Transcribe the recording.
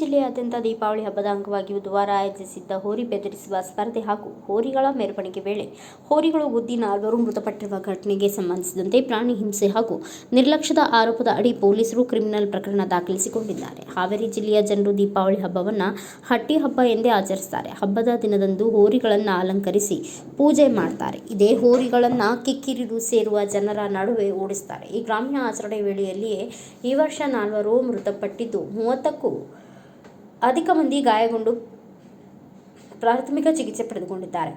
ಜಿಲ್ಲೆಯಾದ್ಯಂತ ದೀಪಾವಳಿ ಹಬ್ಬದ ಅಂಗವಾಗಿ ಬುಧವಾರ ಆಯೋಜಿಸಿದ್ದ ಹೋರಿ ಬೆದರಿಸುವ ಸ್ಪರ್ಧೆ ಹಾಗೂ ಹೋರಿಗಳ ಮೆರವಣಿಗೆ ವೇಳೆ ಹೋರಿಗಳು ಗುದ್ದಿ ನಾಲ್ವರು ಮೃತಪಟ್ಟಿರುವ ಘಟನೆಗೆ ಸಂಬಂಧಿಸಿದಂತೆ ಪ್ರಾಣಿ ಹಿಂಸೆ ಹಾಗೂ ನಿರ್ಲಕ್ಷ್ಯದ ಆರೋಪದ ಅಡಿ ಪೊಲೀಸರು ಕ್ರಿಮಿನಲ್ ಪ್ರಕರಣ ದಾಖಲಿಸಿಕೊಂಡಿದ್ದಾರೆ. ಹಾವೇರಿ ಜಿಲ್ಲೆಯ ಜನರು ದೀಪಾವಳಿ ಹಬ್ಬವನ್ನು ಹಟ್ಟಿ ಹಬ್ಬ ಎಂದೇ ಆಚರಿಸುತ್ತಾರೆ ಹಬ್ಬದ ದಿನದಂದು ಹೋರಿಗಳನ್ನು ಅಲಂಕರಿಸಿ ಪೂಜೆ ಮಾಡ್ತಾರೆ. ಇದೇ ಹೋರಿಗಳನ್ನು ಕಿಕ್ಕಿರಿದು ಸೇರುವ ಜನರ ನಡುವೆ ಓಡಿಸ್ತಾರೆ. ಈ ಗ್ರಾಮೀಣ ಆಚರಣೆ ವೇಳೆಯಲ್ಲಿಯೇ ಈ ವರ್ಷ ನಾಲ್ವರು ಮೃತಪಟ್ಟಿದ್ದು ಮೂವತ್ತಕ್ಕೂ ಅಧಿಕ ಮಂದಿ ಗಾಯಗೊಂಡು ಪ್ರಾಥಮಿಕ ಚಿಕಿತ್ಸೆ ಪಡೆದುಕೊಂಡಿದ್ದಾರೆ